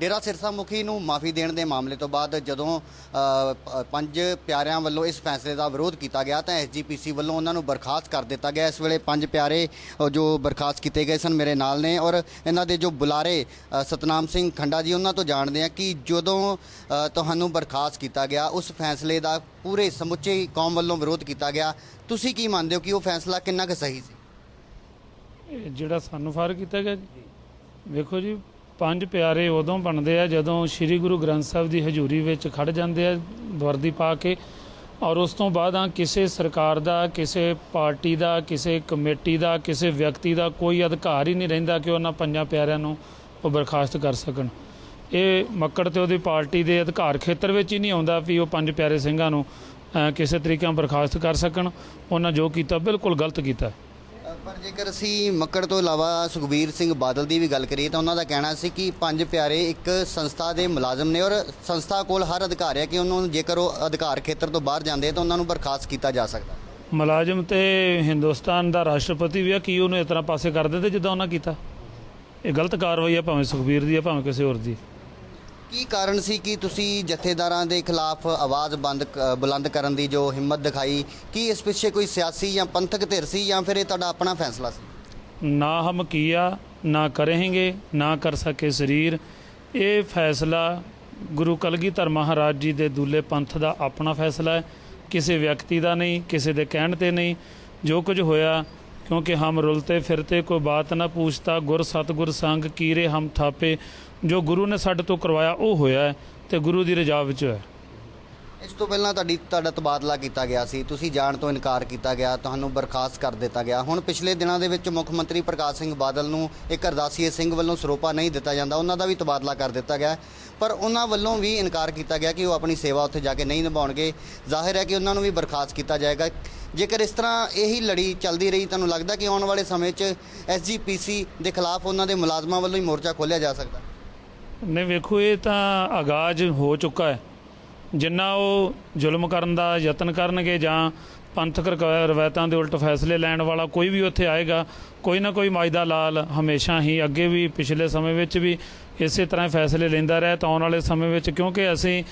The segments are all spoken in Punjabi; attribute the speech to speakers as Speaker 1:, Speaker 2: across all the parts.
Speaker 1: ਡੇਰਾ ਸਿਰਸਾ ਮੁਖੀ ਨੂੰ ਮਾਫੀ ਦੇਣ ਦੇ ਮਾਮਲੇ ਤੋਂ ਬਾਅਦ ਜਦੋਂ ਪੰਜ ਪਿਆਰਿਆਂ ਵੱਲੋਂ ਇਸ ਫੈਸਲੇ ਦਾ ਵਿਰੋਧ ਕੀਤਾ ਗਿਆ, ਤਾਂ ਐਸਜੀਪੀਸੀ ਵੱਲੋਂ ਉਹਨਾਂ ਨੂੰ ਬਰਖਾਸਤ ਕਰ ਦਿੱਤਾ ਗਿਆ। ਇਸ ਵੇਲੇ ਪੰਜ ਪਿਆਰੇ ਜੋ ਬਰਖਾਸਤ ਕੀਤੇ ਗਏ ਸਨ ਮੇਰੇ ਨਾਲ ਨੇ ਔਰ ਇਹਨਾਂ ਦੇ ਜੋ ਬੁਲਾਰੇ ਸਤਨਾਮ ਸਿੰਘ ਖੰਡਾ ਜੀ, ਉਹਨਾਂ ਤੋਂ ਜਾਣਦੇ ਆ ਕਿ ਜਦੋਂ ਤੁਹਾਨੂੰ ਬਰਖਾਸਤ ਕੀਤਾ ਗਿਆ, ਉਸ ਫੈਸਲੇ ਦਾ ਪੂਰੇ ਸਮੁੱਚੇ ਕੌਮ ਵੱਲੋਂ ਵਿਰੋਧ ਕੀਤਾ ਗਿਆ। ਤੁਸੀਂ ਕੀ ਮੰਨਦੇ ਹੋ ਕਿ ਉਹ ਫੈਸਲਾ ਕਿੰਨਾ ਕੁ ਸਹੀ ਸੀ?
Speaker 2: ਜਿਹੜਾ ਸਾਨੂੰ ਫ਼ਰਕ ਕੀਤਾ ਗਿਆ ਜੀ। ਵੇਖੋ ਜੀ ਪੰਜ ਪਿਆਰੇ ਉਦੋਂ ਬਣਦੇ ਆ ਜਦੋਂ ਸ੍ਰੀ ਗੁਰੂ ਗ੍ਰੰਥ ਸਾਹਿਬ ਦੀ ਹਜ਼ੂਰੀ ਵਿੱਚ ਖੜ ਜਾਂਦੇ ਆ, ਵਰਦੀ ਪਾ ਕੇ। ਔਰ ਉਸ ਤੋਂ ਬਾਅਦ ਆ ਕਿਸੇ ਸਰਕਾਰ ਦਾ, ਕਿਸੇ ਪਾਰਟੀ ਦਾ, ਕਿਸੇ ਕਮੇਟੀ ਦਾ, ਕਿਸੇ ਵਿਅਕਤੀ ਦਾ ਕੋਈ ਅਧਿਕਾਰ ਹੀ ਨਹੀਂ ਰਹਿੰਦਾ ਕਿ ਉਹਨਾਂ ਪੰਜਾਂ ਪਿਆਰਿਆਂ ਨੂੰ ਉਹ ਬਰਖਾਸਤ ਕਰ ਸਕਣ। ਇਹ ਮੱਕੜ ਤੇ ਉਹਦੀ ਪਾਰਟੀ ਦੇ ਅਧਿਕਾਰ ਖੇਤਰ ਵਿੱਚ ਹੀ ਨਹੀਂ ਆਉਂਦਾ ਵੀ ਉਹ ਪੰਜ ਪਿਆਰੇ ਸਿੰਘਾਂ ਨੂੰ ਕਿਸੇ ਤਰੀਕੇ ਨਾਲ ਬਰਖਾਸਤ ਕਰ ਸਕਣ। ਉਹਨਾਂ ਜੋ ਕੀਤਾ ਬਿਲਕੁਲ ਗਲਤ ਕੀਤਾ।
Speaker 1: ਪਰ ਜੇਕਰ ਅਸੀਂ ਮੱਕੜ ਤੋਂ ਇਲਾਵਾ ਸੁਖਬੀਰ ਸਿੰਘ ਬਾਦਲ ਦੀ ਵੀ ਗੱਲ ਕਰੀਏ ਤਾਂ ਉਹਨਾਂ ਦਾ ਕਹਿਣਾ ਸੀ ਕਿ ਪੰਜ ਪਿਆਰੇ ਇੱਕ ਸੰਸਥਾ ਦੇ ਮੁਲਾਜ਼ਮ ਨੇ ਔਰ ਸੰਸਥਾ ਕੋਲ ਹਰ ਅਧਿਕਾਰ ਹੈ ਕਿ ਉਹਨਾਂ ਨੂੰ ਜੇਕਰ ਉਹ ਅਧਿਕਾਰ ਖੇਤਰ ਤੋਂ ਬਾਹਰ ਜਾਂਦੇ ਤਾਂ ਉਹਨਾਂ ਨੂੰ ਬਰਖਾਸਤ ਕੀਤਾ ਜਾ ਸਕਦਾ।
Speaker 2: ਮੁਲਾਜ਼ਮ ਤੇ ਹਿੰਦੁਸਤਾਨ ਦਾ ਰਾਸ਼ਟਰਪਤੀ ਵੀ ਆ, ਕੀ ਉਹਨੂੰ ਇਸ ਤਰ੍ਹਾਂ ਪਾਸੇ ਕਰ ਦਿੰਦੇ ਜਿੱਦਾਂ ਉਹਨਾਂ ਕੀਤਾ? ਇਹ ਗਲਤ ਕਾਰਵਾਈ ਆ ਭਾਵੇਂ ਸੁਖਬੀਰ ਦੀ ਆ, ਭਾਵੇਂ ਕਿਸੇ ਹੋਰ ਦੀ।
Speaker 1: ਕੀ ਕਾਰਨ ਸੀ ਕਿ ਤੁਸੀਂ ਜਥੇਦਾਰਾਂ ਦੇ ਖਿਲਾਫ ਆਵਾਜ਼ ਬੰਦ ਬੁਲੰਦ ਕਰਨ ਦੀ ਜੋ ਹਿੰਮਤ ਦਿਖਾਈ? ਕੀ ਇਸ ਪਿੱਛੇ ਕੋਈ ਸਿਆਸੀ ਜਾਂ ਪੰਥਕ ਧਿਰ ਸੀ ਜਾਂ ਫਿਰ ਇਹ ਤੁਹਾਡਾ ਆਪਣਾ ਫੈਸਲਾ ਸੀ?
Speaker 2: ਨਾ ਹਮ ਕੀਆ, ਨਾ ਕਰੇਂਗੇ, ਨਾ ਕਰ ਸਕੇ ਸਰੀਰ। ਇਹ ਫੈਸਲਾ ਗੁਰੂ ਕਲਗੀਧਰ ਮਹਾਰਾਜ ਜੀ ਦੇ ਦੂਲੇ ਪੰਥ ਦਾ ਆਪਣਾ ਫੈਸਲਾ ਹੈ। ਕਿਸੇ ਵਿਅਕਤੀ ਦਾ ਨਹੀਂ, ਕਿਸੇ ਦੇ ਕਹਿਣ ਤੇ ਨਹੀਂ। ਜੋ ਕੁਝ ਹੋਇਆ, ਕਿਉਂਕਿ ਹਮ ਰੁਲਤੇ ਫਿਰਤੇ, ਕੋਈ ਬਾਤ ਨਾ ਪੁੱਛਤਾ, ਗੁਰ ਸਤਗੁਰ ਸੰਗ ਕੀਰੇ ਹਮ ਥਾਪੇ। ਜੋ ਗੁਰੂ ਨੇ ਸਾਡੇ ਤੋਂ ਕਰਵਾਇਆ, ਉਹ ਹੋਇਆ ਹੈ ਤੇ ਗੁਰੂ ਦੀ ਰਜਾ ਵਿੱਚ ਹੋਇਆ
Speaker 1: ਇਸ ਤੋਂ ਪਹਿਲਾਂ ਤੁਹਾਡੀ, ਤੁਹਾਡਾ ਤਬਾਦਲਾ ਕੀਤਾ ਗਿਆ ਸੀ, ਤੁਸੀਂ ਜਾਣ ਤੋਂ ਇਨਕਾਰ ਕੀਤਾ ਗਿਆ, ਤੁਹਾਨੂੰ ਬਰਖਾਸਤ ਕਰ ਦਿੱਤਾ ਗਿਆ। ਹੁਣ ਪਿਛਲੇ ਦਿਨਾਂ ਦੇ ਵਿੱਚ ਮੁੱਖ ਮੰਤਰੀ ਪ੍ਰਕਾਸ਼ ਸਿੰਘ ਬਾਦਲ ਨੂੰ ਇੱਕ ਅਰਦਾਸੀਏ ਸਿੰਘ ਵੱਲੋਂ ਸਰੋਪਾ ਨਹੀਂ ਦਿੱਤਾ ਜਾਂਦਾ, ਉਹਨਾਂ ਦਾ ਵੀ ਤਬਾਦਲਾ ਕਰ ਦਿੱਤਾ ਗਿਆ ਪਰ ਉਹਨਾਂ ਵੱਲੋਂ ਵੀ ਇਨਕਾਰ ਕੀਤਾ ਗਿਆ ਕਿ ਉਹ ਆਪਣੀ ਸੇਵਾ ਉੱਥੇ ਜਾ ਕੇ ਨਹੀਂ ਨਿਭਾਉਣਗੇ। ਜ਼ਾਹਿਰ ਹੈ ਕਿ ਉਹਨਾਂ ਨੂੰ ਵੀ ਬਰਖਾਸਤ ਕੀਤਾ ਜਾਏਗਾ। ਜੇਕਰ ਇਸ ਤਰ੍ਹਾਂ ਇਹੀ ਲੜੀ ਚੱਲਦੀ ਰਹੀ, ਤੁਹਾਨੂੰ ਲੱਗਦਾ ਕਿ ਆਉਣ ਵਾਲੇ ਸਮੇਂ 'ਚ ਐਸਜੀਪੀਸੀ ਦੇ ਖਿਲਾਫ ਉਹਨਾਂ ਦੇ ਮੁਲਾਜ਼ਮਾਂ ਵੱਲੋਂ ਹੀ ਮੋਰਚਾ ਖੋਲ੍ਹਿਆ ਜਾ ਸਕਦਾ?
Speaker 2: ਨੇ ਵੇਖੋ, ਇਹ ਤਾਂ ਆਗਾਜ਼ ਹੋ ਚੁੱਕਾ ਹੈ। ਜਿੰਨਾ ਉਹ ਜ਼ੁਲਮ ਕਰਨ ਦਾ ਯਤਨ ਕਰਨਗੇ ਜਾਂ ਪੰਥਕ ਰਕ- ਰਵਾਇਤਾਂ ਦੇ ਉਲਟ ਫੈਸਲੇ ਲੈਣ ਵਾਲਾ ਕੋਈ ਵੀ ਉੱਥੇ ਆਏਗਾ, ਕੋਈ ਨਾ ਕੋਈ ਮਾਜਦਾ ਲਾਲ ਹਮੇਸ਼ਾ ਹੀ ਅੱਗੇ ਵੀ, ਪਿਛਲੇ ਸਮੇਂ ਵਿੱਚ ਵੀ ਇਸੇ ਤਰ੍ਹਾਂ ਫੈਸਲੇ ਲੈਂਦਾ ਰਿਹਾ ਤਾਂ ਆਉਣ ਵਾਲੇ ਸਮੇਂ ਵਿੱਚ, ਕਿਉਂਕਿ ਅਸੀਂ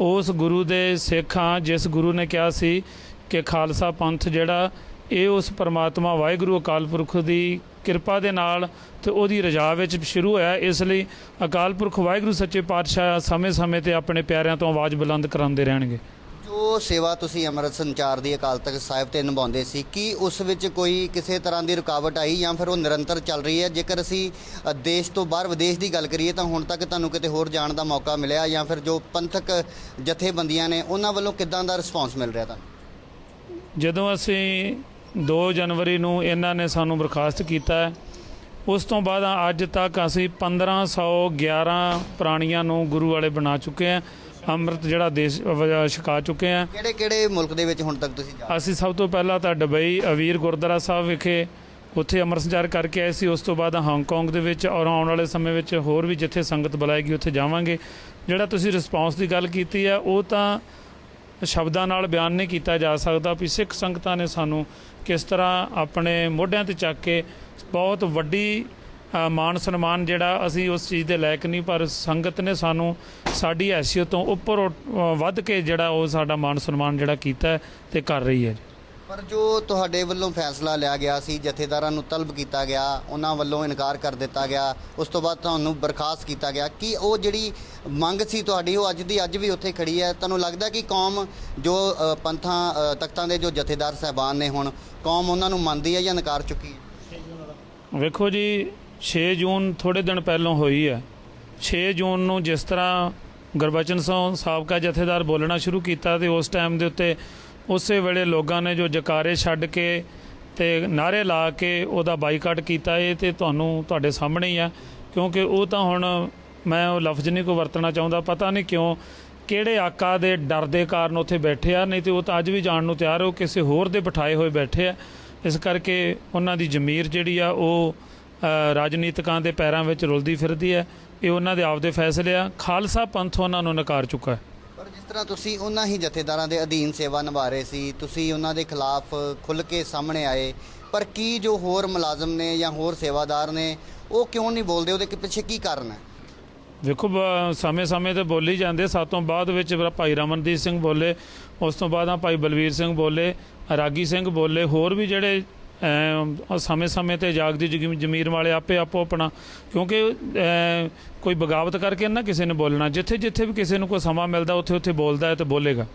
Speaker 2: ਉਸ ਗੁਰੂ ਦੇ ਸਿੱਖ ਹਾਂ, ਜਿਸ ਗੁਰੂ ਨੇ ਕਿਹਾ ਸੀ ਕਿ ਖਾਲਸਾ ਪੰਥ ਜਿਹੜਾ ਇਹ ਉਸ ਪਰਮਾਤਮਾ ਵਾਹਿਗੁਰੂ ਅਕਾਲ ਪੁਰਖ ਦੀ ਕਿਰਪਾ ਦੇ ਨਾਲ ਤੇ ਉਹਦੀ ਰਜਾ ਵਿੱਚ ਸ਼ੁਰੂ ਹੋਇਆ। ਇਸ ਲਈ ਅਕਾਲ ਪੁਰਖ ਵਾਹਿਗੁਰੂ ਸੱਚੇ ਪਾਤਸ਼ਾਹ ਸਮੇਂ-ਸਮੇਂ ਤੇ ਆਪਣੇ ਪਿਆਰਿਆਂ ਤੋਂ ਆਵਾਜ਼ ਬੁਲੰਦ ਕਰਾਉਂਦੇ ਰਹਿਣਗੇ।
Speaker 1: ਜੋ ਸੇਵਾ ਤੁਸੀਂ ਅੰਮ੍ਰਿਤ ਸੰਚਾਰ ਦੀ ਅਕਾਲ ਤਖਤ ਸਾਹਿਬ ਤੇ ਨਿਭਾਉਂਦੇ ਸੀ ਕੀ ਉਸ ਵਿੱਚ ਕੋਈ ਕਿਸੇ ਤਰ੍ਹਾਂ ਦੀ ਰੁਕਾਵਟ ਆਈ ਜਾਂ ਫਿਰ ਉਹ ਨਿਰੰਤਰ ਚੱਲ ਰਹੀ ਹੈ? ਜੇਕਰ ਅਸੀਂ ਦੇਸ਼ ਤੋਂ ਬਾਹਰ ਵਿਦੇਸ਼ ਦੀ ਗੱਲ ਕਰੀਏ ਤਾਂ ਹੁਣ ਤੱਕ ਤੁਹਾਨੂੰ ਕਿਤੇ ਹੋਰ ਜਾਣ ਦਾ ਮੌਕਾ ਮਿਲਿਆ ਜਾਂ ਫਿਰ ਜੋ ਪੰਥਕ ਜਥੇਬੰਦੀਆਂ ਨੇ ਉਹਨਾਂ ਵੱਲੋਂ ਕਿੱਦਾਂ ਦਾ ਰਿਸਪੌਂਸ ਮਿਲ ਰਿਹਾ ਤੁਹਾਨੂੰ?
Speaker 2: ਜਦੋਂ ਅਸੀਂ 2 ਜਨਵਰੀ ਨੂੰ ਇਹਨਾਂ ਨੇ ਸਾਨੂੰ ਬਰਖਾਸਤ ਕੀਤਾ ਹੈ। ਉਸ ਤੋਂ ਬਾਅਦ ਅੱਜ ਤੱਕ ਅਸੀਂ 1511 ਪ੍ਰਾਣੀਆਂ ਨੂੰ ਗੁਰੂ ਵਾਲੇ ਬਣਾ ਚੁੱਕੇ ਹਾਂ। ਅੰਮ੍ਰਿਤ ਜਿਹੜਾ ਦੇਸ਼ ਛਕਾ ਚੁੱਕੇ ਹਾਂ।
Speaker 1: ਕਿਹੜੇ ਕਿਹੜੇ ਮੁਲਕ ਦੇ ਵਿੱਚ ਹੁਣ ਤੱਕ ਤੁਸੀਂ ਜਾ
Speaker 2: ਅਸੀਂ ਸਭ ਤੋਂ ਪਹਿਲਾਂ ਤਾਂ ਦੁਬਈ ਅਵੀਰ ਗੁਰਦੁਆਰਾ ਸਾਹਿਬ ਵਿਖੇ ਉੱਥੇ ਅੰਮ੍ਰਿਤ ਸੰਚਾਰ ਕਰਕੇ ਆਏ ਸੀ। ਉਸ ਤੋਂ ਬਾਅਦ ਹਾਂਗਕਾਂਗ ਦੇ ਵਿੱਚ ਔਰ ਆਉਣ ਵਾਲੇ ਸਮੇਂ ਵਿੱਚ ਹੋਰ ਵੀ ਜਿੱਥੇ ਸੰਗਤ ਬੁਲਾਏਗੀ ਉੱਥੇ ਜਾਵਾਂਗੇ। ਜਿਹੜਾ ਤੁਸੀਂ ਰਿਸਪੌਂਸ ਦੀ ਗੱਲ ਕੀਤੀ ਹੈ ਉਹ ਤਾਂ ਸ਼ਬਦਾਂ ਨਾਲ ਬਿਆਨ ਨਹੀਂ ਕੀਤਾ ਜਾ ਸਕਦਾ ਵੀ ਸਿੱਖ ਸੰਗਤਾਂ ਨੇ ਸਾਨੂੰ ਕਿਸ ਤਰ੍ਹਾਂ ਆਪਣੇ ਮੋਢਿਆਂ ਤੇ ਚੱਕ ਕੇ ਬਹੁਤ ਵੱਡੀ ਅ, ਮਾਣ ਸਨਮਾਨ ਜਿਹੜਾ ਅਸੀਂ ਉਸ ਚੀਜ਼ ਦੇ ਲਾਇਕ ਨਹੀਂ ਪਰ ਸੰਗਤ ਨੇ ਸਾਨੂੰ ਸਾਡੀ ਹੈਸੀਅਤ ਤੋਂ ਉੱਪਰ ਉੱਠ- ਵੱਧ ਕੇ ਜਿਹੜਾ ਉਹ ਸਾਡਾ ਮਾਣ ਸਨਮਾਨ ਜਿਹੜਾ ਕੀਤਾ ਹੈ ਤੇ ਕਰ ਰਹੀ ਹੈ ਜੀ।
Speaker 1: ਪਰ ਜੋ ਤੁਹਾਡੇ ਵੱਲੋਂ ਫੈਸਲਾ ਲਿਆ ਗਿਆ ਸੀ ਜਥੇਦਾਰਾਂ ਨੂੰ ਤਲਬ ਕੀਤਾ ਗਿਆ ਉਹਨਾਂ ਵੱਲੋਂ ਇਨਕਾਰ ਕਰ ਦਿੱਤਾ ਗਿਆ ਉਸ ਤੋਂ ਬਾਅਦ ਤੁਹਾਨੂੰ ਬਰਖਾਸਤ ਕੀਤਾ ਗਿਆ ਕਿ ਉਹ ਜਿਹੜੀ ਮੰਗ ਸੀ ਤੁਹਾਡੀ ਉਹ ਅੱਜ ਦੀ ਅੱਜ ਵੀ ਉੱਥੇ ਖੜੀ ਹੈ? ਤੁਹਾਨੂੰ ਲੱਗਦਾ ਕਿ ਕੌਮ ਜੋ ਅ, ਪੰਥਾਂ ਅ, ਤਖਤਾਂ ਦੇ ਜੋ ਜਥੇਦਾਰ ਸਹਿਬਾਨ ਨੇ ਹੁਣ ਕੌਮ ਉਹਨਾਂ ਨੂੰ ਮੰਨਦੀ ਹੈ ਜਾਂ ਨਕਾਰ ਚੁੱਕੀ ਹੈ?
Speaker 2: ਵੇਖੋ ਜੀ 6 ਜੂਨ ਥੋੜੇ ਦਿਨ ਪਹਿਲਾਂ ਹੋਈ ਹੈ। 6 ਜੂਨ ਨੂੰ ਜਿਸ ਤਰ੍ਹਾਂ ਗੁਰਬਚਨ ਸਿੰਘ ਸਾਬਕਾ ਜਥੇਦਾਰ ਬੋਲਣਾ ਸ਼ੁਰੂ ਕੀਤਾ ਤੇ ਉਸ ਟਾਈਮ ਦੇ ਉੱਤੇ ਉਸੇ ਵੇਲੇ ਲੋਕਾਂ ਨੇ ਜੋ ਜਕਾਰੇ ਛੱਡ ਕੇ ਤੇ ਨਾਰੇ ਲਾ ਕੇ ਉਹਦਾ ਬਾਈਕਾਟ ਕੀਤਾ ਇਹ ਤੇ ਤੁਹਾਨੂੰ ਤੁਹਾਡੇ ਸਾਹਮਣੇ ਹੀ ਆ, ਕਿਉਂਕਿ ਉਹ ਤਾਂ ਹੁਣ ਮੈਂ ਉਹ ਲਫ਼ਜ਼ ਨਹੀਂ ਕੋ ਵਰਤਣਾ ਚਾਹੁੰਦਾ, ਪਤਾ ਨਹੀਂ ਕਿਉਂ, ਕਿਹੜੇ ਆਕਾ ਦੇ ਡਰ ਦੇ ਕਾਰਨ ਉੱਥੇ ਬੈਠੇ ਆ, ਨਹੀਂ ਤੇ ਉਹ ਤਾਂ ਅੱਜ ਵੀ ਜਾਣ ਨੂੰ ਤਿਆਰ ਹੋ ਕਿਸੇ ਹੋਰ ਦੇ ਬਿਠਾਏ ਹੋਏ ਬੈਠੇ ਆ। ਇਸ ਕਰਕੇ ਉਹਨਾਂ ਦੀ ਜ਼ਮੀਰ ਜਿਹੜੀ ਆ, ਉਹ ਰਾਜਨੀਤਿਕਾਂ ਦੇ ਪੈਰਾਂ ਵਿੱਚ ਰੁਲਦੀ ਫਿਰਦੀ ਹੈ, ਇਹ ਉਹਨਾਂ ਦੇ ਆਪਦੇ ਫੈਸਲੇ ਆ। ਖਾਲਸਾ ਪੰਥ ਉਹਨਾਂ ਨੂੰ ਨਕਾਰ ਚੁੱਕਾ ਹੈ।
Speaker 1: ਜਿਸ ਤਰ੍ਹਾਂ ਤੁਸੀਂ ਉਹਨਾਂ ਹੀ ਜਥੇਦਾਰਾਂ ਦੇ ਅਧੀਨ ਸੇਵਾ ਨਿਭਾ ਰਹੇ ਸੀ, ਤੁਸੀਂ ਉਹਨਾਂ ਦੇ ਖਿਲਾਫ ਖੁੱਲ ਕੇ ਸਾਹਮਣੇ ਆਏ, ਪਰ ਕੀ ਜੋ ਹੋਰ ਮੁਲਾਜ਼ਮ ਨੇ ਜਾਂ ਹੋਰ ਸੇਵਾਦਾਰ ਨੇ, ਉਹ ਕਿਉਂ ਨਹੀਂ ਬੋਲਦੇ? ਉਹਦੇ ਕਿ ਪਿੱਛੇ ਕੀ ਕਾਰਨ ਹੈ?
Speaker 2: ਵੇਖੋ ਸਮੇਂ-ਸਮੇਂ ਤੇ ਬੋਲੀ ਜਾਂਦੇ, ਸਾਤੋਂ ਬਾਅਦ ਵਿੱਚ ਭਾਈ ਰਮਨਦੀਪ ਸਿੰਘ ਬੋਲੇ, ਉਸ ਤੋਂ ਬਾਅਦ ਆ ਭਾਈ ਬਲਵੀਰ ਸਿੰਘ ਬੋਲੇ, ਰਾਗੀ ਸਿੰਘ ਬੋਲੇ, ਹੋਰ ਵੀ ਜਿਹੜੇ ਸਮੇਂ-ਸਮੇਂ ਤੇ ਜਾਗਦੀ ਜ਼ਮੀਰ ਵਾਲੇ ਆਪੇ ਆਪੋ ਆਪਣਾ, ਕਿਉਂਕਿ ਕੋਈ ਬਗਾਵਤ ਕਰਕੇ ਨਾ ਕਿਸੇ ਨੇ ਬੋਲਣਾ। ਜਿੱਥੇ ਜਿੱਥੇ ਵੀ ਕਿਸੇ ਨੂੰ ਕੋਈ ਸਮਾਂ ਮਿਲਦਾ ਉੱਥੇ ਉੱਥੇ ਬੋਲਦਾ ਹੈ ਤੇ ਬੋਲੇਗਾ।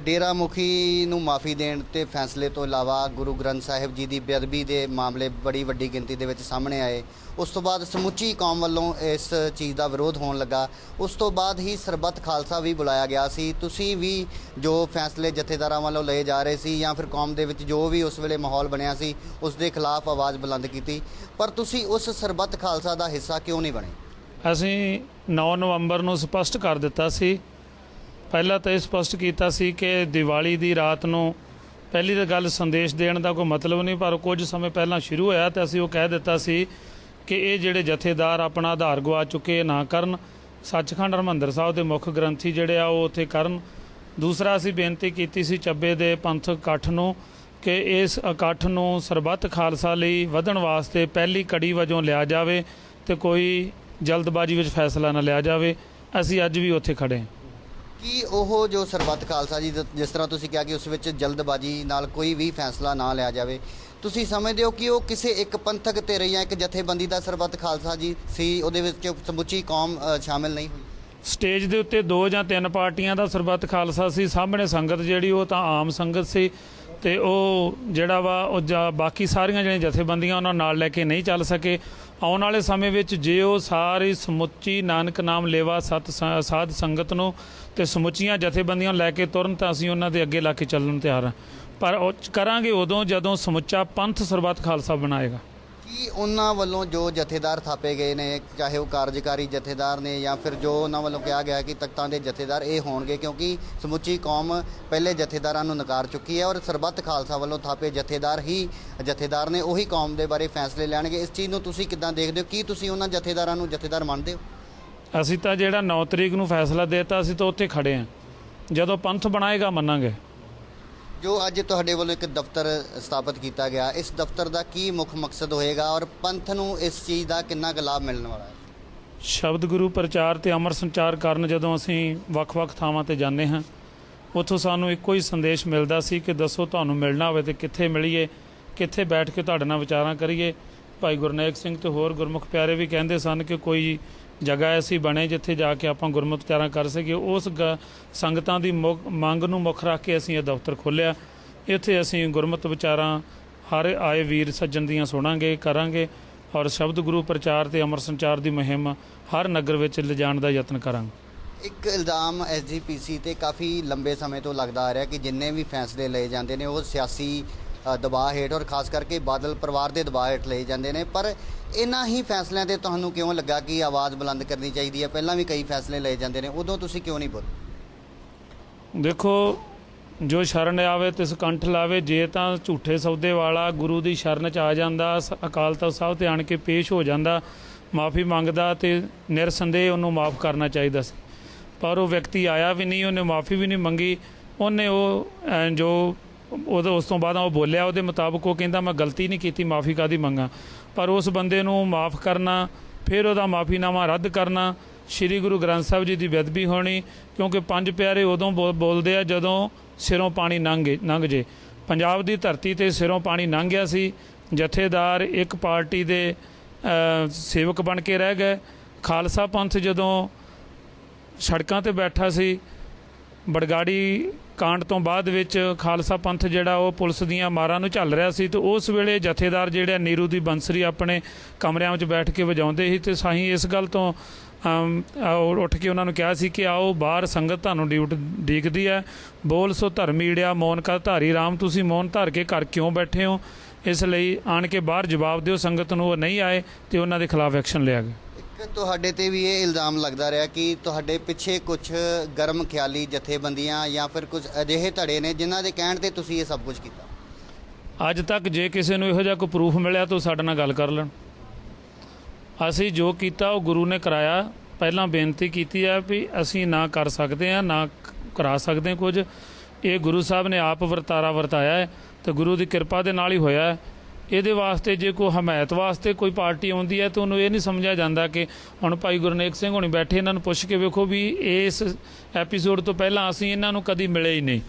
Speaker 1: ਡੇਰਾ ਮੁਖੀ ਨੂੰ ਮਾਫੀ ਦੇਣ ਤੇ ਫੈਸਲੇ ਤੋਂ ਇਲਾਵਾ ਗੁਰੂ ਗ੍ਰੰਥ ਸਾਹਿਬ ਜੀ ਦੀ ਬੇਅਦਬੀ ਦੇ ਮਾਮਲੇ ਬੜੀ ਵੱਡੀ ਗਿਣਤੀ ਦੇ ਵਿੱਚ ਸਾਹਮਣੇ ਆਏ। ਉਸ ਤੋਂ ਬਾਅਦ ਸਮੁੱਚੀ ਕੌਮ ਵੱਲੋਂ ਇਸ ਚੀਜ਼ ਦਾ ਵਿਰੋਧ ਹੋਣ ਲੱਗਾ। ਉਸ ਤੋਂ ਬਾਅਦ ਹੀ ਸਰਬੱਤ ਖਾਲਸਾ ਵੀ ਬੁਲਾਇਆ ਗਿਆ ਸੀ। ਤੁਸੀਂ ਵੀ ਜੋ ਫੈਸਲੇ ਜਥੇਦਾਰਾਂ ਵੱਲੋਂ ਲਏ ਜਾ ਰਹੇ ਸੀ ਜਾਂ ਫਿਰ ਕੌਮ ਦੇ ਵਿੱਚ ਜੋ ਵੀ ਉਸ ਵੇਲੇ ਮਾਹੌਲ ਬਣਿਆ ਸੀ, ਉਸ ਦੇ ਖਿਲਾਫ ਆਵਾਜ਼ ਬੁਲੰਦ ਕੀਤੀ। ਪਰ ਤੁਸੀਂ ਉਸ ਸਰਬੱਤ ਖਾਲਸਾ ਦਾ ਹਿੱਸਾ ਕਿਉਂ ਨਹੀਂ ਬਣੇ?
Speaker 2: ਅਸੀਂ 9 ਨਵੰਬਰ ਨੂੰ ਸਪਸ਼ਟ ਕਰ ਦਿੱਤਾ ਸੀ ਪਹਿਲਾਂ ਤਾਂ ਇਹ ਸਪਸ਼ਟ ਕੀਤਾ ਸੀ ਕਿ ਦੀਵਾਲੀ ਦੀ ਰਾਤ ਨੂੰ ਪਹਿਲੀ ਤਾਂ ਗੱਲ ਸੰਦੇਸ਼ ਦੇਣ ਦਾ ਕੋਈ ਮਤਲਬ ਨਹੀਂ, ਪਰ ਕੁਝ ਸਮੇਂ ਪਹਿਲਾਂ ਸ਼ੁਰੂ ਹੋਇਆ ਤੇ ਅਸੀਂ ਉਹ ਕਹਿ ਦਿੱਤਾ ਸੀ ਕਿ ਇਹ ਜਿਹੜੇ ਜਥੇਦਾਰ ਆਪਣਾ ਆਧਾਰ ਗਵਾ ਚੁੱਕੇ ਇਹ ਨਾ ਕਰਨ। ਸੱਚਖੰਡ ਹਰਮੰਦਰ ਸਾਹਿਬ ਦੇ ਮੁੱਖ ਗ੍ਰੰਥੀ ਜਿਹੜੇ ਆ ਉਹ ਉੱਥੇ ਕਰਨ। ਦੂਸਰਾ ਅਸੀਂ ਬੇਨਤੀ ਕੀਤੀ ਸੀ ਚੱਬੇ ਦੇ ਪੰਥਕ ਇਕੱਠ ਨੂੰ ਕਿ ਇਸ ਇਕੱਠ ਨੂੰ ਸਰਬੱਤ ਖਾਲਸਾ ਲਈ ਵਧਣ ਵਾਸਤੇ ਪਹਿਲੀ ਕੜੀ ਵਜੋਂ ਲਿਆ ਜਾਵੇ ਤੇ ਕੋਈ ਜਲਦਬਾਜ਼ੀ ਵਿੱਚ ਫੈਸਲਾ ਨਾ ਲਿਆ ਜਾਵੇ। ਅਸੀਂ ਅੱਜ ਵੀ ਉੱਥੇ ਖੜੇ ਹਾਂ।
Speaker 1: ਕੀ ਉਹ ਜੋ ਸਰਬੱਤ ਖਾਲਸਾ ਜੀ ਜਿਸ ਤਰ੍ਹਾਂ ਤੁਸੀਂ ਕਿਹਾ ਕਿ ਉਸ ਵਿੱਚ ਜਲਦਬਾਜ਼ੀ ਨਾਲ ਕੋਈ ਵੀ ਫੈਸਲਾ ਨਾ ਲਿਆ ਜਾਵੇ, ਤੁਸੀਂ ਸਮਝਦੇ ਹੋ ਕਿ ਉਹ ਕਿਸੇ ਇੱਕ ਪੰਥਕ ਧਿਰ ਜਾਂ ਇੱਕ ਜਥੇਬੰਦੀ ਦਾ ਸਰਬੱਤ ਖਾਲਸਾ ਜੀ ਸੀ, ਉਹਦੇ ਵਿੱਚ ਸਮੁੱਚੀ ਕੌਮ ਸ਼ਾਮਿਲ ਨਹੀਂ ਹੋਈ?
Speaker 2: ਸਟੇਜ ਦੇ ਉੱਤੇ ਦੋ ਜਾਂ ਤਿੰਨ ਪਾਰਟੀਆਂ ਦਾ ਸਰਬੱਤ ਖਾਲਸਾ ਸੀ, ਸਾਹਮਣੇ ਸੰਗਤ ਜਿਹੜੀ ਉਹ ਤਾਂ ਆਮ ਸੰਗਤ ਸੀ ਤੇ ਉਹ ਜਿਹੜਾ ਵਾ, ਉਹ ਜਾਂ ਬਾਕੀ ਸਾਰੀਆਂ ਜਿਹੜੀਆਂ ਜਥੇਬੰਦੀਆਂ ਉਹਨਾਂ ਨਾਲ ਲੈ ਕੇ ਨਹੀਂ ਚੱਲ ਸਕੇ ਆਉਣ ਵਾਲੇ ਸਮੇਂ ਵਿੱਚ ਜੇ ਉਹ ਸਾਰੀ ਸਮੁੱਚੀ ਨਾਨਕ ਨਾਮ ਲੇਵਾ ਸਤ ਸ- ਸਾਧ ਸੰਗਤ ਨੂੰ ਤੇ ਸਮੁੱਚੀਆਂ ਜਥੇਬੰਦੀਆਂ ਲੈ ਕੇ ਤੁਰਨ ਤਾਂ ਅਸੀਂ ਉਹਨਾਂ ਦੇ ਅੱਗੇ ਲਾ ਕੇ ਚੱਲਣ ਨੂੰ ਤਿਆਰ ਹਾਂ। ਪਰ ਉਹ ਕਰਾਂਗੇ ਉਦੋਂ ਜਦੋਂ ਸਮੁੱਚਾ ਪੰਥ ਸਰਬੱਤ ਖਾਲਸਾ ਬਣਾਏਗਾ।
Speaker 1: ਕੀ ਉਹਨਾਂ ਵੱਲੋਂ ਜੋ ਜਥੇਦਾਰ ਥਾਪੇ ਗਏ ਨੇ, ਚਾਹੇ ਉਹ ਕਾਰਜਕਾਰੀ ਜਥੇਦਾਰ ਨੇ ਜਾਂ ਫਿਰ ਜੋ ਉਹਨਾਂ ਵੱਲੋਂ ਕਿਹਾ ਗਿਆ ਕਿ ਤਖਤਾਂ ਦੇ ਜਥੇਦਾਰ ਇਹ ਹੋਣਗੇ, ਕਿਉਂਕਿ ਸਮੁੱਚੀ ਕੌਮ ਪਹਿਲੇ ਜਥੇਦਾਰਾਂ ਨੂੰ ਨਕਾਰ ਚੁੱਕੀ ਹੈ ਔਰ ਸਰਬੱਤ ਖਾਲਸਾ ਵੱਲੋਂ ਥਾਪੇ ਜਥੇਦਾਰ ਹੀ ਜਥੇਦਾਰ ਨੇ, ਉਹੀ ਕੌਮ ਦੇ ਬਾਰੇ ਫੈਸਲੇ ਲੈਣਗੇ। ਇਸ ਚੀਜ਼ ਨੂੰ ਤੁਸੀਂ ਕਿੱਦਾਂ ਦੇਖਦੇ ਹੋ? ਕੀ ਤੁਸੀਂ ਉਹਨਾਂ ਜਥੇਦਾਰਾਂ ਨੂੰ ਜਥੇਦਾਰ ਮੰਨਦੇ ਹੋ?
Speaker 2: ਅਸੀਂ ਤਾਂ ਜਿਹੜਾ 9 ਤਰੀਕ ਨੂੰ ਫੈਸਲਾ ਦੇਤਾ, ਅਸੀਂ ਤਾਂ ਉੱਥੇ ਖੜੇ ਹਾਂ। ਜਦੋਂ ਪੰਥ ਬਣਾਏਗਾ, ਮੰਨਾਂਗੇ।
Speaker 1: ਜੋ ਅੱਜ ਤੁਹਾਡੇ ਵੱਲੋਂ ਇੱਕ ਦਫ਼ਤਰ ਸਥਾਪਿਤ ਕੀਤਾ ਗਿਆ, ਇਸ ਦਫ਼ਤਰ ਦਾ ਕੀ ਮੁੱਖ ਮਕਸਦ ਹੋਏਗਾ ਔਰ ਪੰਥ ਨੂੰ ਇਸ ਚੀਜ਼ ਦਾ ਕਿੰਨਾ ਕੁ ਲਾਭ ਮਿਲਣ ਵਾਲਾ ਹੈ?
Speaker 2: ਸ਼ਬਦ ਗੁਰੂ ਪ੍ਰਚਾਰ ਤੇ ਅਮਰ ਸੰਚਾਰ ਕਰਨ ਜਦੋਂ ਅਸੀਂ ਵੱਖ-ਵੱਖ ਥਾਵਾਂ ਤੇ ਜਾਂਦੇ ਹਾਂ, ਉੱਥੋਂ ਸਾਨੂੰ ਇੱਕੋ ਹੀ ਸੰਦੇਸ਼ ਮਿਲਦਾ ਸੀ ਕਿ ਦੱਸੋ ਤੁਹਾਨੂੰ ਮਿਲਣਾ ਹੋਵੇ ਤੇ ਕਿੱਥੇ ਮਿਲੀਏ, ਕਿੱਥੇ ਬੈਠ ਕੇ ਤੁਹਾਡੇ ਨਾਲ ਵਿਚਾਰਾਂ ਕਰੀਏ। ਭਾਈ ਗੁਰਨੇਕ ਸਿੰਘ ਤੇ ਹੋਰ ਗੁਰਮੁਖ ਪਿਆਰੇ ਵੀ ਕਹਿੰਦੇ ਸਨ ਕਿ ਕੋਈ ਜਗ੍ਹਾ ਐਸੀ ਬਣੇ ਜਿੱਥੇ ਜਾ ਕੇ ਆਪਾਂ ਗੁਰਮਤਿ ਵਿਚਾਰਾਂ ਕਰ ਸਕੀਏ। ਉਸ ਗ- ਸੰਗਤਾਂ ਦੀ ਮੁੱਖ- ਮੰਗ ਨੂੰ ਮੁੱਖ ਰੱਖ ਕੇ ਅਸੀਂ ਇਹ ਦਫ਼ਤਰ ਖੋਲ੍ਹਿਆ। ਇੱਥੇ ਅਸੀਂ ਗੁਰਮਤਿ ਵਿਚਾਰਾਂ ਹਰ ਆਏ ਵੀਰ ਸੱਜਣ ਦੀਆਂ ਸੁਣਾਂਗੇ, ਕਰਾਂਗੇ ਔਰ ਸ਼ਬਦ ਗੁਰੂ ਪ੍ਰਚਾਰ ਤੇ ਅਮਰ ਸੰਚਾਰ ਦੀ ਮੁਹਿੰਮ ਹਰ ਨਗਰ ਵਿੱਚ ਲਿਜਾਣ ਦਾ ਯਤਨ ਕਰਾਂਗੇ।
Speaker 1: ਇੱਕ ਇਲਜ਼ਾਮ ਐਸਜੀਪੀਸੀ ਤੇ ਕਾਫੀ ਲੰਬੇ ਸਮੇਂ ਤੋਂ ਲੱਗਦਾ ਆ ਰਿਹਾ ਕਿ ਜਿੰਨੇ ਵੀ ਫੈਸਲੇ ਲਏ ਜਾਂਦੇ ਨੇ, ਉਹ ਸਿਆਸੀ ਦਬਾਅ ਹੇਠ ਔਰ ਖਾਸ ਕਰਕੇ ਬਾਦਲ ਪਰਿਵਾਰ ਦੇ ਦਬਾਅ ਹੇਠ ਲਏ ਜਾਂਦੇ ਨੇ। ਪਰ ਇਹਨਾਂ ਹੀ ਫੈਸਲਿਆਂ ਤੇ ਤੁਹਾਨੂੰ ਕਿਉਂ ਲੱਗਾ ਕਿ ਆਵਾਜ਼ ਬੁਲੰਦ ਕਰਨੀ ਚਾਹੀਦੀ ਹੈ? ਪਹਿਲਾਂ ਵੀ ਕਈ ਫੈਸਲੇ ਲਏ ਜਾਂਦੇ ਨੇ। ਉਦੋਂ ਤੁਸੀਂ ਕਿਉਂ ਨਹੀਂ ਬੋਲੇ?
Speaker 2: ਦੇਖੋ, ਜੋ ਸ਼ਰਨ ਆਵੇ ਤਿਸ ਕੰਠ ਲਾਵੇ, ਜੇ ਤਾਂ ਝੂਠੇ ਸੌਦੇ ਵਾਲਾ ਗੁਰੂ ਦੀ ਸ਼ਰਨ ਚ ਆ ਜਾਂਦਾ, ਸ- ਅਕਾਲ ਤਖਤ ਸਾਹਿਬ ਤੇ ਆਣ ਕੇ ਪੇਸ਼ ਹੋ ਜਾਂਦਾ, ਮਾਫੀ ਮੰਗਦਾ ਤੇ ਨਿਰਸੰਦੇਹ ਉਹਨੂੰ ਮਾਫ ਕਰਨਾ ਚਾਹੀਦਾ ਸੀ। ਪਰ ਉਹ ਵਿਅਕਤੀ ਆਇਆ ਵੀ ਨਹੀਂ, ਉਹਨੇ ਮਾਫੀ ਵੀ ਨਹੀਂ ਮੰਗੀ, ਉਹਨੇ ਉਹ ਜੋ ਉਹਦੇ ਉਸ ਤੋਂ ਬਾਅਦ ਉਹ ਬੋਲਿਆ ਉਹਦੇ ਮੁਤਾਬਕ ਉਹ ਕਹਿੰਦਾ ਮੈਂ ਗਲਤੀ ਨਹੀਂ ਕੀਤੀ, ਮਾਫੀ ਕਾਦੀ ਮੰਗਾ। ਪਰ ਉਸ ਬੰਦੇ ਨੂੰ ਮਾਫ ਕਰਨਾ, ਫਿਰ ਉਹਦਾ ਮਾਫੀਨਾਮਾ ਰੱਦ ਕਰਨਾ, ਸ੍ਰੀ ਗੁਰੂ ਗ੍ਰੰਥ ਸਾਹਿਬ ਜੀ ਦੀ ਬੇਅਦਬੀ ਹੋਣੀ, ਕਿਉਂਕਿ ਪੰਜ ਪਿਆਰੇ ਉਦੋਂ ਬੋ- ਬੋਲਦੇ ਆ ਜਦੋਂ ਸਿਰੋਂ ਪਾਣੀ ਲੰਘੇ ਲੰਘ ਜੇ। ਪੰਜਾਬ ਦੀ ਧਰਤੀ ਤੇ ਸਿਰੋਂ ਪਾਣੀ ਲੰਘ ਗਿਆ ਸੀ, ਜਥੇਦਾਰ ਇੱਕ ਪਾਰਟੀ ਦੇ ਸੇਵਕ ਬਣ ਕੇ ਰਹਿ ਗਏ। ਖਾਲਸਾ ਪੰਥ ਜਦੋਂ ਸੜਕਾਂ ਤੇ ਬੈਠਾ ਸੀ, ਬੜਗਾੜੀ ਕਾਂਡ ਤੋਂ ਬਾਅਦ ਵਿੱਚ ਖਾਲਸਾ ਪੰਥ ਜਿਹੜਾ ਉਹ ਪੁਲਿਸ ਦੀਆਂ ਮਾਰਾਂ ਨੂੰ ਝੱਲ ਰਿਹਾ ਸੀ ਤੇ ਉਸ ਵੇਲੇ ਜਥੇਦਾਰ ਜਿਹੜੇ ਨੀਰੂ ਦੀ ਬੰਸਰੀ ਆਪਣੇ ਕਮਰਿਆਂ ਵਿੱਚ ਬੈਠ ਕੇ ਵਜਾਉਂਦੇ ਸੀ ਤੇ ਸਾਹੀਂ ਇਸ ਗੱਲ ਤੋਂ ਉੱਠ ਕੇ ਉਹਨਾਂ ਨੂੰ ਕਿਹਾ ਸੀ ਕਿ ਆਓ ਬਾਹਰ ਸੰਗਤ ਤੁਹਾਨੂੰ ਡਿਊਟ ਡੀਕਦੀ ਹੈ। ਬੋਲ ਸੋ ਧਰਮੀੜਿਆ ਮੌਨ ਕਾ ਧਾਰੀ ਰਾਮ, ਤੁਸੀਂ ਮੌਨ ਧਾਰ ਕੇ ਘਰ ਕਿਉਂ ਬੈਠੇ ਹੋ? ਇਸ ਲਈ ਆਣ ਕੇ ਬਾਹਰ ਜਵਾਬ ਦਿਓ, ਸੰਗਤ ਨੂੰ ਉਹ ਨਹੀਂ ਆਏ ਤੇ ਉਹਨਾਂ ਦੇ ਖਿਲਾਫ ਐਕਸ਼ਨ ਲਿਆ ਗਿਆ।
Speaker 1: ਤੁਹਾਡੇ ਤੇ ਵੀ ਇਹ ਇਲਜ਼ਾਮ ਲੱਗਦਾ ਰਿਹਾ ਕਿ ਤੁਹਾਡੇ ਪਿੱਛੇ ਕੁਝ ਗਰਮ ਖਿਆਲੀ ਜਥੇਬੰਦੀਆਂ ਜਾਂ ਫਿਰ ਕੁਝ ਅਜਿਹੇ ਧੜੇ ਨੇ ਜਿਨ੍ਹਾਂ ਦੇ ਕਹਿਣ ਤੇ ਤੁਸੀਂ ਇਹ ਸਭ ਕੁਝ ਕੀਤਾ?
Speaker 2: ਅੱਜ ਤੱਕ ਜੇ ਕਿਸੇ ਨੂੰ ਇਹੋ ਜਿਹਾ ਕੋਈ ਪ੍ਰੂਫ ਮਿਲਿਆ ਤਾਂ ਸਾਡੇ ਨਾਲ ਗੱਲ ਕਰ ਲੈਣ। ਅਸੀਂ ਜੋ ਕੀਤਾ, ਉਹ ਗੁਰੂ ਨੇ ਕਰਾਇਆ। ਪਹਿਲਾਂ ਬੇਨਤੀ ਕੀਤੀ ਹੈ ਵੀ ਅਸੀਂ ਨਾ ਕਰ ਸਕਦੇ ਹਾਂ, ਨਾ ਕਰਾ ਸਕਦੇ ਕੁਝ। ਇਹ ਗੁਰੂ ਸਾਹਿਬ ਨੇ ਆਪ ਵਰਤਾਰਾ ਵਰਤਾਇਆ ਹੈ ਤੇ ਗੁਰੂ ਦੀ ਕਿਰਪਾ ਦੇ ਨਾਲ ਹੀ ਹੋਇਆ ਹੈ। ਇਹਦੇ ਵਾਸਤੇ ਜੇ ਕੋਈ ਹਮਾਇਤ ਵਾਸਤੇ ਕੋਈ ਪਾਰਟੀ ਆਉਂਦੀ ਹੈ ਤਾਂ ਉਹਨੂੰ ਇਹ ਨਹੀਂ ਸਮਝਿਆ ਜਾਂਦਾ ਕਿ ਹੁਣ ਭਾਈ ਗੁਰਨੇਕ ਸਿੰਘ ਹੋਣੀ ਬੈਠੇ ਇਹਨਾਂ ਨੂੰ ਪੁੱਛ ਕੇ ਵੇਖੋ ਵੀ ਇਸ ਐਪੀਸੋਡ ਤੋਂ ਪਹਿਲਾਂ ਅਸੀਂ ਇਹਨਾਂ ਨੂੰ ਕਦੀ ਮਿਲੇ ਹੀ ਨਹੀਂ।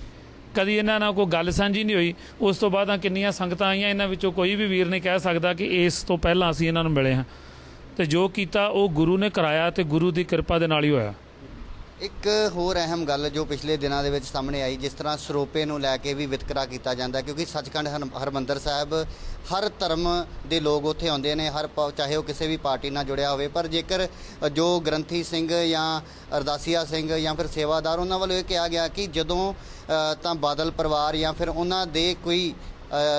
Speaker 2: ਕਦੀ ਇਹਨਾਂ ਨਾਲ ਕੋਈ ਗੱਲ ਸਾਂਝੀ ਨਹੀਂ ਹੋਈ। ਉਸ ਤੋਂ ਬਾਅਦ ਕਿੰਨੀਆਂ ਸੰਗਤਾਂ ਆਈਆਂ, ਇਹਨਾਂ ਵਿੱਚੋਂ ਕੋਈ ਵੀ ਵੀਰ ਨਹੀਂ ਕਹਿ ਸਕਦਾ ਕਿ ਇਸ ਤੋਂ ਪਹਿਲਾਂ ਅਸੀਂ ਇਹਨਾਂ ਨੂੰ ਮਿਲੇ ਹਾਂ। ਤੇ ਜੋ ਕੀਤਾ ਉਹ ਗੁਰੂ ਨੇ ਕਰਾਇਆ ਤੇ ਗੁਰੂ ਦੀ ਕਿਰਪਾ ਦੇ ਨਾਲ ਹੀ ਹੋਇਆ।
Speaker 1: ਇੱਕ ਹੋਰ ਅਹਿਮ ਗੱਲ ਜੋ ਪਿਛਲੇ ਦਿਨਾਂ ਦੇ ਵਿੱਚ ਸਾਹਮਣੇ ਆਈ, ਜਿਸ ਤਰ੍ਹਾਂ ਸਰੋਪੇ ਨੂੰ ਲੈ ਕੇ ਵੀ ਵਿਤਕਰਾ ਕੀਤਾ ਜਾਂਦਾ ਕਿਉਂਕਿ ਸੱਚਖੰਡ ਹਰ- ਹਰਿਮੰਦਰ ਸਾਹਿਬ ਹਰ ਧਰਮ ਦੇ ਲੋਕ ਉੱਥੇ ਆਉਂਦੇ ਨੇ, ਹਰ ਪ- ਚਾਹੇ ਉਹ ਕਿਸੇ ਵੀ ਪਾਰਟੀ ਨਾਲ ਜੁੜਿਆ ਹੋਵੇ, ਪਰ ਜੇਕਰ ਜੋ ਗ੍ਰੰਥੀ ਸਿੰਘ ਜਾਂ ਅਰਦਾਸੀਆ ਸਿੰਘ ਜਾਂ ਫਿਰ ਸੇਵਾਦਾਰ, ਉਹਨਾਂ ਵੱਲੋਂ ਇਹ ਕਿਹਾ ਗਿਆ ਕਿ ਜਦੋਂ ਤਾਂ ਬਾਦਲ ਪਰਿਵਾਰ ਜਾਂ ਫਿਰ ਉਹਨਾਂ ਦੇ ਕੋਈ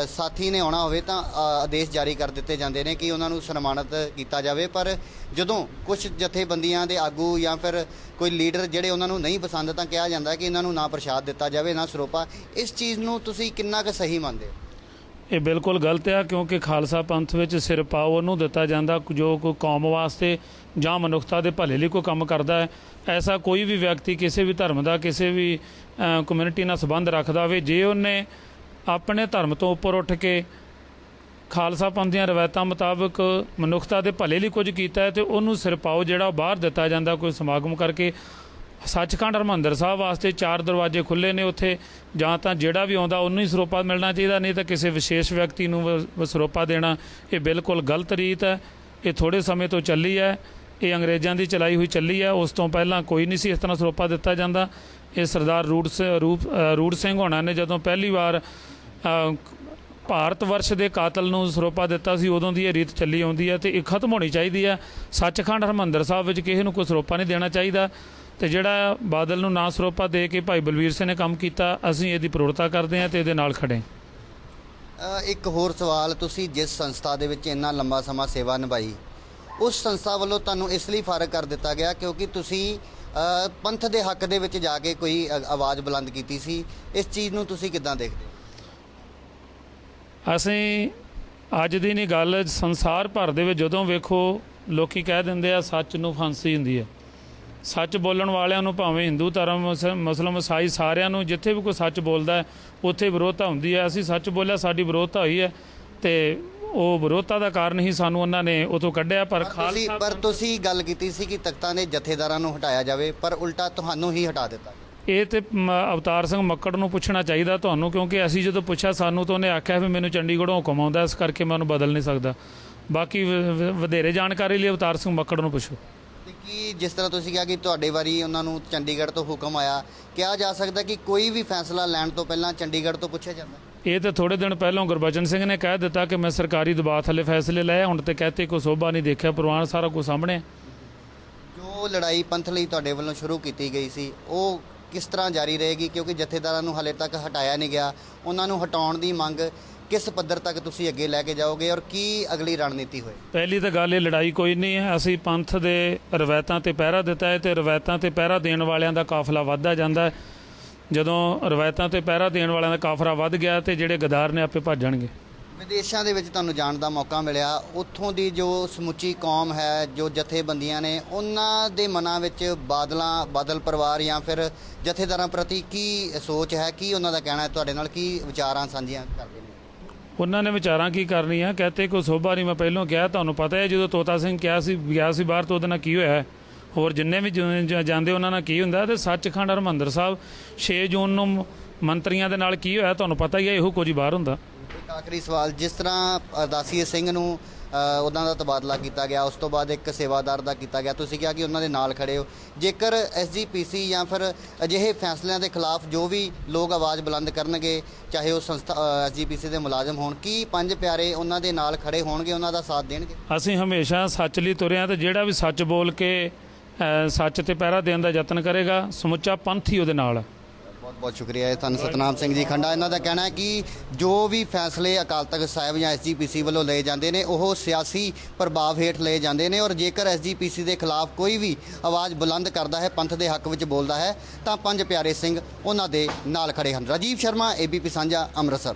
Speaker 1: ਸਾਥੀ ਨੇ ਆਉਣਾ ਹੋਵੇ ਤਾਂ ਆਦੇਸ਼ ਜਾਰੀ ਕਰ ਦਿੱਤੇ ਜਾਂਦੇ ਨੇ ਕਿ ਉਹਨਾਂ ਨੂੰ ਸਨਮਾਨਿਤ ਕੀਤਾ ਜਾਵੇ। ਪਰ ਜਦੋਂ ਕੁਝ ਜਥੇਬੰਦੀਆਂ ਦੇ ਆਗੂ ਜਾਂ ਫਿਰ ਕੋਈ ਲੀਡਰ ਜਿਹੜੇ ਉਹਨਾਂ ਨੂੰ ਨਹੀਂ ਪਸੰਦ, ਤਾਂ ਕਿਹਾ ਜਾਂਦਾ ਕਿ ਇਹਨਾਂ ਨੂੰ ਨਾ ਪ੍ਰਸ਼ਾਦ ਦਿੱਤਾ ਜਾਵੇ, ਨਾ ਸਰੋਪਾ। ਇਸ ਚੀਜ਼ ਨੂੰ ਤੁਸੀਂ ਕਿੰਨਾ ਕੁ ਸਹੀ ਮੰਨਦੇ ਹੋ?
Speaker 2: ਇਹ ਬਿਲਕੁਲ ਗਲਤ ਆ, ਕਿਉਂਕਿ ਖਾਲਸਾ ਪੰਥ ਵਿੱਚ ਸਿਰ ਪਾਓ ਉਹਨੂੰ ਦਿੱਤਾ ਜਾਂਦਾ, ਜੋ ਕੋਈ ਕੌਮ ਵਾਸਤੇ ਜਾਂ ਮਨੁੱਖਤਾ ਦੇ ਭਲੇ ਲਈ ਕੋਈ ਕੰਮ ਕਰਦਾ ਹੈ। ਐਸਾ ਕੋਈ ਵੀ ਵਿਅਕਤੀ ਕਿਸੇ ਵੀ ਧਰਮ ਦਾ, ਕਿਸੇ ਵੀ ਕਮਿਊਨਿਟੀ ਨਾਲ ਸੰਬੰਧ ਰੱਖਦਾ ਹੋਵੇ, ਜੇ ਉਹਨੇ ਆਪਣੇ ਧਰਮ ਤੋਂ ਉੱਪਰ ਉੱਠ ਕੇ ਖਾਲਸਾ ਪੰਥ ਦੀਆਂ ਰਵਾਇਤਾਂ ਮੁਤਾਬਕ ਮਨੁੱਖਤਾ ਦੇ ਭਲੇ ਲਈ ਕੁਝ ਕੀਤਾ ਹੈ ਤੇ ਉਹਨੂੰ ਸਿਰ ਪਾਓ ਜਿਹੜਾ ਉਹ ਬਾਹਰ ਦਿੱਤਾ ਜਾਂਦਾ ਕੋਈ ਸਮਾਗਮ ਕਰਕੇ। ਸੱਚਖੰਡ ਹਰਮੰਦਰ ਸਾਹਿਬ ਵਾਸਤੇ ਚਾਰ ਦਰਵਾਜ਼ੇ ਖੁੱਲੇ ਨੇ ਉੱਥੇ। ਜਾਂ ਤਾਂ ਜਿਹੜਾ ਵੀ ਆਉਂਦਾ ਉਹਨੂੰ ਹੀ ਸਰੋਪਾ ਮਿਲਣਾ ਚਾਹੀਦਾ, ਨਹੀਂ ਤਾਂ ਕਿਸੇ ਵਿਸ਼ੇਸ਼ ਵਿਅਕਤੀ ਨੂੰ ਸਰੋਪਾ ਦੇਣਾ। ਇਹ ਬਿਲਕੁਲ ਗਲਤ ਰੀਤ ਹੈ। ਇਹ ਥੋੜੇ ਸਮੇਂ ਤੋਂ ਚੱਲੀ ਹੈ। ਇਹ ਅੰਗਰੇਜ਼ਾਂ ਦੀ ਚਲਾਈ ਹੋਈ ਚੱਲੀ ਹੈ ਉਸ ਤੋਂ ਪਹਿਲਾਂ ਕੋਈ ਨਹੀਂ ਸੀ ਇਸ ਤਰ੍ਹਾਂ ਸਰੋਪਾ ਦਿੱਤਾ ਜਾਂਦਾ। ਇਹ ਸਰਦਾਰ ਰੂੜ ਰੂਪ ਅ, ਰੂੜ ਸਿੰਘ ਹੋਣਾ ਨੇ ਜਦੋਂ ਪਹਿਲੀ ਵਾਰ ਭਾਰਤ ਵਰਸ਼ ਦੇ ਕਾਤਲ ਨੂੰ ਸਰੋਪਾ ਦਿੱਤਾ ਸੀ ਉਦੋਂ ਦੀ ਇਹ ਰੀਤ ਚੱਲੀ ਆਉਂਦੀ ਹੈ ਤੇ ਇਹ ਖਤਮ ਹੋਣੀ ਚਾਹੀਦੀ ਹੈ ਸੱਚਖੰਡ ਹਰਮੰਦਰ ਸਾਹਿਬ ਵਿੱਚ ਕਿਸੇ ਨੂੰ ਕੋਈ ਸਰੋਪਾ ਨਹੀਂ ਦੇਣਾ ਚਾਹੀਦਾ। ਤੇ ਜਿਹੜਾ ਬਾਦਲ ਨੂੰ ਨਾ ਸਰੋਪਾ ਦੇ ਕੇ ਭਾਈ ਬਲਵੀਰ ਸਿੰਘ ਨੇ ਕੰਮ ਕੀਤਾ ਅਸੀਂ ਇਹਦੀ ਪ੍ਰੋੜਤਾ ਕਰਦੇ ਹਾਂ ਤੇ ਇਹਦੇ ਨਾਲ ਖੜੇ
Speaker 1: ਇੱਕ ਹੋਰ ਸਵਾਲ ਤੁਸੀਂ ਜਿਸ ਸੰਸਥਾ ਦੇ ਵਿੱਚ ਇੰਨਾ ਲੰਬਾ ਸਮਾਂ ਸੇਵਾ ਨਿਭਾਈ ਉਸ ਸੰਸਥਾ ਵੱਲੋਂ ਤੁਹਾਨੂੰ ਇਸ ਲਈ ਫਾਰਗ ਕਰ ਦਿੱਤਾ ਗਿਆ ਕਿਉਂਕਿ ਤੁਸੀਂ ਪੰਥ ਦੇ ਹੱਕ ਦੇ ਵਿੱਚ ਜਾ ਕੇ ਕੋਈ ਆਵਾਜ਼ ਬੁਲੰਦ ਕੀਤੀ ਸੀ। ਇਸ ਚੀਜ਼ ਨੂੰ ਤੁਸੀਂ ਕਿੱਦਾਂ ਦੇਖਦੇ ਹੋ?
Speaker 2: ਅਸੀਂ ਅੱਜ ਦੀ ਨਹੀਂ ਗੱਲ, ਸੰਸਾਰ ਭਰ ਦੇ ਵਿੱਚ ਜਦੋਂ ਵੇਖੋ, ਲੋਕੀ ਕਹਿ ਦਿੰਦੇ ਆ, ਸੱਚ ਨੂੰ ਫਾਂਸੀ ਹੁੰਦੀ ਹੈ। ਸੱਚ ਬੋਲਣ ਵਾਲਿਆਂ ਨੂੰ ਭਾਵੇਂ ਹਿੰਦੂ ਧਰਮ, ਮੁਸ- ਮੁਸਲਮ, ਈਸਾਈ ਸਾਰਿਆਂ ਨੂੰ ਜਿੱਥੇ ਵੀ ਕੋਈ ਸੱਚ ਬੋਲਦਾ ਹੈ, ਉੱਥੇ ਵਿਰੋਧਤਾ ਹੁੰਦੀ ਹੈ। ਅਸੀਂ ਸੱਚ ਬੋਲਿਆ, ਸਾਡੀ ਵਿਰੋਧਤਾ ਹੋਈ ਹੈ ਤੇ ਉਹ ਵਿਰੋਧਤਾ ਦਾ ਕਾਰਨ ਹੀ ਸਾਨੂੰ ਉਹਨਾਂ ਨੇ ਉਥੋਂ ਕੱਢਿਆ ਪਰ
Speaker 1: ਤੁਸੀਂ
Speaker 2: ਖਾਲਸਾ
Speaker 1: ਪਰ ਤੁਸੀਂ ਗੱਲ ਕੀਤੀ ਸੀ ਕਿ ਤਖਤਾਂ ਦੇ ਜਥੇਦਾਰਾਂ ਨੂੰ ਹਟਾਇਆ ਜਾਵੇ ਪਰ ਉਲਟਾ ਤੁਹਾਨੂੰ ਹੀ ਹਟਾ ਦਿੱਤਾ।
Speaker 2: ਇਹ ਤੇ ਮ, ਅਵਤਾਰ ਸਿੰਘ ਮੱਕੜ ਨੂੰ ਪੁੱਛਣਾ ਚਾਹੀਦਾ ਤੁਹਾਨੂੰ ਕਿਉਂਕਿ ਅਸੀਂ ਜਦੋਂ ਪੁੱਛਿਆ ਸਾਨੂੰ ਤਾਂ ਉਹਨੇ ਆਖਿਆ ਵੀ ਮੈਨੂੰ ਚੰਡੀਗੜ੍ਹੋਂ ਹੁਕਮ ਆਉਂਦਾ ਇਸ ਕਰਕੇ ਮੈਂ ਉਹਨੂੰ ਬਦਲ ਨਹੀਂ ਸਕਦਾ। ਬਾਕੀ ਵ- ਵ- ਵਧੇਰੇ ਜਾਣਕਾਰੀ ਲਈ ਅਵਤਾਰ ਸਿੰਘ ਮੱਕੜ ਨੂੰ ਪੁੱਛੋ।
Speaker 1: ਤੇ ਕੀ ਜਿਸ ਤਰ੍ਹਾਂ ਤੁਸੀਂ ਕਿਹਾ ਕਿ ਤੁਹਾਡੇ ਵਾਰੀ ਉਹਨਾਂ ਨੂੰ ਚੰਡੀਗੜ੍ਹ ਤੋਂ ਹੁਕਮ ਆਇਆ ਕਿਹਾ ਜਾ ਸਕਦਾ ਕਿ ਕੋਈ ਵੀ ਫੈਸਲਾ ਲੈਣ ਤੋਂ ਪਹਿਲਾਂ ਚੰਡੀਗੜ੍ਹ ਤੋਂ ਪੁੱਛਿਆ ਜਾਂਦਾ?
Speaker 2: ਇਹ ਤੇ ਥੋੜੇ ਦਿਨ ਪਹਿਲਾਂ ਗੁਰਬਚਨ ਸਿੰਘ ਨੇ ਕਹਿ ਦਿੱਤਾ ਕਿ ਮੈਂ ਸਰਕਾਰੀ ਦਬਾਅ ਥੱਲੇ ਫੈਸਲੇ ਲਏ ਹੁਣ ਤੇ ਕਹਤੇ ਕੋਈ ਸੋਭਾ ਨਹੀਂ ਦੇਖਿਆ ਪ੍ਰਵਾਨ ਸਾਰਾ ਕੁਝ ਸਾਹਮਣੇ।
Speaker 1: ਜੋ ਲੜਾਈ ਪੰਥ ਲਈ ਤੁਹਾਡੇ ਵੱਲੋਂ ਸ਼ੁਰੂ ਕੀਤੀ ਗਈ ਸੀ ਉਹ ਕਿਸ ਤਰ੍ਹਾਂ ਜਾਰੀ ਰਹੇਗੀ? ਕਿਉਂਕਿ ਜਥੇਦਾਰਾਂ ਨੂੰ ਹਲੇ ਤੱਕ ਹਟਾਇਆ ਨਹੀਂ ਗਿਆ। ਉਹਨਾਂ ਨੂੰ ਹਟਾਉਣ ਦੀ ਮੰਗ ਕਿਸ ਪੱਧਰ ਤੱਕ ਤੁਸੀਂ ਅੱਗੇ ਲੈ ਕੇ ਜਾਓਗੇ ਔਰ ਕੀ ਅਗਲੀ ਰਣਨੀਤੀ ਹੋਏ?
Speaker 2: ਪਹਿਲੀ ਤਾਂ ਗੱਲ ਇਹ ਲੜਾਈ ਕੋਈ ਨਹੀਂ ਹੈ। ਅਸੀਂ ਪੰਥ ਦੇ ਰਵਾਇਤਾਂ ਤੇ ਪਹਿਰਾ ਦਿੱਤਾ ਹੈ ਤੇ ਰਵਾਇਤਾਂ ਤੇ ਪਹਿਰਾ ਦੇਣ ਵਾਲਿਆਂ ਦਾ ਕਾਫਲਾ ਵੱਧਦਾ ਜਾਂਦਾ ਹੈ। ਜਦੋਂ ਰਵਾਇਤਾਂ ਤੇ ਪਹਿਰਾ ਦੇਣ ਵਾਲਿਆਂ ਦਾ ਕਾਫਲਾ ਵੱਧ ਗਿਆ ਤੇ ਜਿਹੜੇ ਗਦਾਰ ਨੇ ਆਪੇ ਭੱਜਣਗੇ
Speaker 1: ਵਿਦੇਸ਼ਾਂ ਦੇ ਵਿੱਚ ਤੁਹਾਨੂੰ ਜਾਣ ਦਾ ਮੌਕਾ ਮਿਲਿਆ। ਉੱਥੋਂ ਦੀ ਜੋ ਸਮੁੱਚੀ ਕੌਮ ਹੈ ਜੋ ਜਥੇਬੰਦੀਆਂ ਨੇ ਉਹਨਾਂ ਦੇ ਮਨਾਂ ਵਿੱਚ ਬਾਦਲਾਂ ਬਾਦਲ ਪਰਿਵਾਰ ਜਾਂ ਫਿਰ ਜਥੇਦਾਰਾਂ ਪ੍ਰਤੀ ਕੀ ਸੋਚ ਹੈ ਕੀ ਉਹਨਾਂ ਦਾ ਕਹਿਣਾ ਹੈ? ਤੁਹਾਡੇ ਨਾਲ ਕੀ ਵਿਚਾਰਾਂ ਸਾਂਝੀਆਂ ਕਰਦੇ ਨੇ?
Speaker 2: ਉਹਨਾਂ ਨੇ ਵਿਚਾਰਾਂ ਕੀ ਕਰਨੀਆਂ? ਕਹਤੇ ਕੋਈ ਸੋਭਾ ਨਹੀਂ ਮੈਂ ਪਹਿਲਾਂ ਕਿਹਾ ਤੁਹਾਨੂੰ ਪਤਾ ਹੈ ਜਦੋਂ ਤੋਤਾ ਸਿੰਘ ਕਿਹਾ ਸੀ ਗਿਆ ਸੀ ਬਾਹਰ ਤੋਂ ਉਹਦੇ ਨਾਲ ਕੀ ਹੋਇਆ ਹੈ? ਹੋਰ ਜਿੰਨੇ ਵੀ ਜਾਂਦੇ ਉਹਨਾਂ ਨਾਲ ਕੀ ਹੁੰਦਾ ਤੇ ਸੱਚਖੰਡ ਹਰਮੰਦਰ ਸਾਹਿਬ 6 ਜੂਨ ਨੂੰ ਮੰਤਰੀਆਂ ਦੇ ਨਾਲ ਕੀ ਹੋਇਆ ਤੁਹਾਨੂੰ ਪਤਾ ਹੀ ਹੈ ਇਹੋ ਕੁਝ ਬਾਹਰ ਹੁੰਦਾ।
Speaker 1: ਆਖਰੀ ਸਵਾਲ ਜਿਸ ਤਰ੍ਹਾਂ ਅਰਦਾਸੀਏ ਸਿੰਘ ਨੂੰ ਉਹਨਾਂ ਦਾ ਤਬਾਦਲਾ ਕੀਤਾ ਗਿਆ ਉਸ ਤੋਂ ਬਾਅਦ ਇੱਕ ਸੇਵਾਦਾਰ ਦਾ ਕੀਤਾ ਗਿਆ ਤੁਸੀਂ ਕਿਹਾ ਕਿ ਉਹਨਾਂ ਦੇ ਨਾਲ ਖੜੇ ਹੋ। ਜੇਕਰ ਐਸਜੀਪੀਸੀ ਜਾਂ ਫਿਰ ਅਜਿਹੇ ਫੈਸਲਿਆਂ ਦੇ ਖਿਲਾਫ ਜੋ ਵੀ ਲੋਕ ਆਵਾਜ਼ ਬੁਲੰਦ ਕਰਨਗੇ ਚਾਹੇ ਉਹ ਸੰਸਥਾ ਐਸਜੀਪੀਸੀ ਦੇ ਮੁਲਾਜ਼ਮ ਹੋਣ ਕੀ ਪੰਜ ਪਿਆਰੇ ਉਹਨਾਂ ਦੇ ਨਾਲ ਖੜੇ ਹੋਣਗੇ ਉਹਨਾਂ ਦਾ ਸਾਥ ਦੇਣਗੇ?
Speaker 2: ਅਸੀਂ ਹਮੇਸ਼ਾ ਸੱਚ ਲਈ ਤੁਰਿਆ ਤੇ ਜਿਹੜਾ ਵੀ ਸੱਚ ਬੋਲ ਕੇ ਸੱਚ ਤੇ ਪਹਿਰਾ ਦੇਣ ਦਾ ਯਤਨ ਕਰੇਗਾ, ਸਮੁੱਚਾ ਪੰਥ ਹੀ ਉਹਦੇ ਨਾਲ। ਹੈ
Speaker 1: ਬਹੁਤ ਬਹੁਤ ਸ਼ੁਕਰੀਆ ਹੈ ਤੁਹਾਨੂੰ ਸਤਨਾਮ ਸਿੰਘ ਜੀ ਖੰਡਾ। ਇਹਨਾਂ ਦਾ ਕਹਿਣਾ ਹੈ ਕਿ ਜੋ ਵੀ ਫੈਸਲੇ ਅਕਾਲ ਤਖਤ ਸਾਹਿਬ ਜਾਂ ਐਸਜੀਪੀਸੀ ਵੱਲੋਂ ਲਏ ਜਾਂਦੇ ਨੇ, ਉਹ ਸਿਆਸੀ ਪ੍ਰਭਾਵ ਹੇਠ ਲਏ ਜਾਂਦੇ ਨੇ ਔਰ ਜੇਕਰ ਐਸਜੀਪੀਸੀ ਦੇ ਖਿਲਾਫ ਕੋਈ ਵੀ ਆਵਾਜ਼ ਬੁਲੰਦ ਕਰਦਾ ਹੈ, ਪੰਥ ਦੇ ਹੱਕ ਵਿੱਚ ਬੋਲਦਾ ਹੈ, ਤਾਂ ਪੰਜ ਪਿਆਰੇ ਸਿੰਘ ਉਹਨਾਂ ਦੇ ਨਾਲ ਖੜੇ ਹਨ। ਰਾਜੀਵ ਸ਼ਰਮਾ ਏਬੀਪੀ ਸਾਂਝਾ, ਅੰਮ੍ਰਿਤਸਰ।